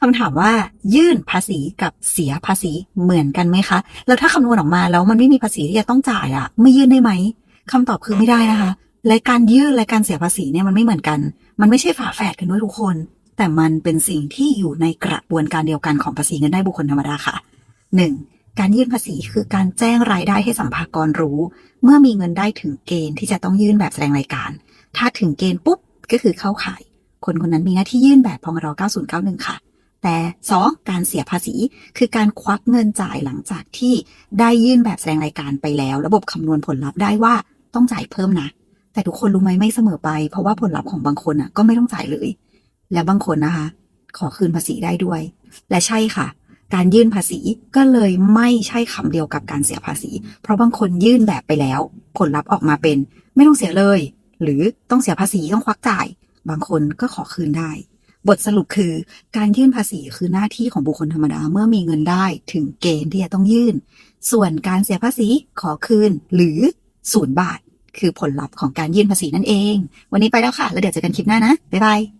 คำถามว่ายื่นภาษีกับเสียภาษีเหมือนกันไหมคะ แล้วถ้าคำนวณออกมาแล้วมันไม่มีภาษีที่จะต้องจ่ายอะไม่ยื่นได้ไหมคำตอบคือไม่ได้นะคะและการยื่นและการเสียภาษีเนี่ยมันไม่เหมือนกัน มันไม่ใช่ฝาแฝดกันด้วยทุกคน แต่มันเป็นสิ่งที่อยู่ในกระบวนการเดียวกันของภาษีเงินได้บุคคลธรรมดาค่ะ 1. การยื่นภาษีคือการแจ้งรายได้ให้สัมภากรรู้ เมื่อมีเงินได้ถึงเกณฑ์ที่จะต้องยื่นแบบแสดงรายการ ถ้าถึงเกณฑ์ปุ๊บก็คือเข้าข่าย คนคนนั้นมีหน้าที่ยื่นแบบพงร9091 ค่ะ แต่ 2. การเสียภาษี คือการควักเงินจ่ายหลังจากที่ได้ยื่นแบบแสดงรายการไปแล้ว ระบบคำนวณผลลัพธ์ได้ว่าต้องจ่ายเพิ่มนะ แต่ทุกคนรู้ไหมไม่เสมอไป เพราะว่าผลลัพธ์ของบางคนอะก็ไม่ต้องจ่ายเลย และบางคนนะคะ ขอคืนภาษีได้ด้วย และใช่ค่ะ การยื่นภาษีก็เลยไม่ใช่คำเดียวกับการเสียภาษี เพราะบางคนยื่นแบบไปแล้ว ผลลัพธ์ออกมาเป็น ไม่ต้องเสียเลย หรือต้องเสียภาษีต้องควักจ่าย บางคนก็ขอคืนได้ บทสรุปคือการยื่นภาษีคือหน้าที่ของบุคคลธรรมดาเมื่อมีเงินได้ถึงเกณฑ์ที่จะต้องยื่น ส่วนการเสียภาษีขอคืนหรือศูนย์บาท คือผลลัพธ์ของการยื่นภาษีนั่นเอง วันนี้ไปแล้วค่ะ แล้วเดี๋ยวเจอกันคลิปหน้านะ บ๊ายบาย